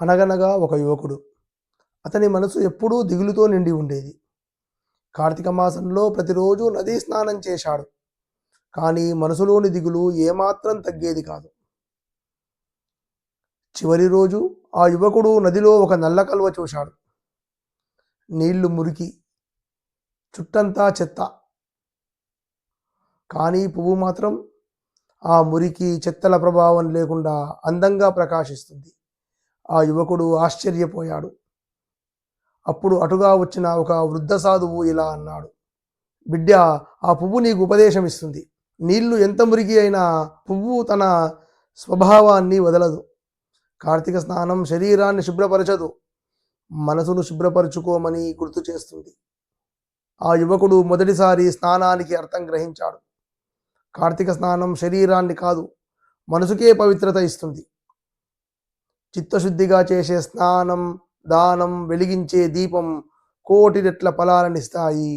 అనగనగా ఒక యువకుడు. అతని మనసు ఎప్పుడూ దిగులుతో నిండి ఉండేది. కార్తీక మాసంలో ప్రతిరోజు నదీ స్నానం చేశాడు. కానీ మనసులోని దిగులు ఏమాత్రం తగ్గేది కాదు. చివరి రోజు ఆ యువకుడు నదిలో ఒక నల్ల కలువ చూశాడు. నీళ్ళు మురికి చుట్టంతా చెత్త. కానీ పువ్వు మాత్రం ఆ మురికి చెత్తల ప్రభావం లేకుండా అందంగా ప్రకాశిస్తుంది. ఆ యువకుడు ఆశ్చర్యపోయాడు. అప్పుడు అటుగా వచ్చిన ఒక వృద్ధ సాధువు ఇలా అన్నాడు బిడ్డ ఆ పువ్వు నీకు ఉపదేశం ఇస్తుంది. నీళ్ళు ఎంత మురిగి అయినా పువ్వు తన స్వభావాన్ని వదలదు. కార్తీక స్నానం శరీరాన్ని శుభ్రపరచదు. మనసును శుభ్రపరచుకోమని గుర్తు చేస్తుంది. ఆ యువకుడు మొదటిసారి స్నానానికి అర్థం గ్రహించాడు. కార్తీక స్నానం శరీరాన్ని కాదు మనసుకే పవిత్రత ఇస్తుంది. చిత్తశుద్ధిగా చేసే స్నానం దానం వెలిగించే దీపం కోటి రెట్ల ఫలాలనిస్తాయి.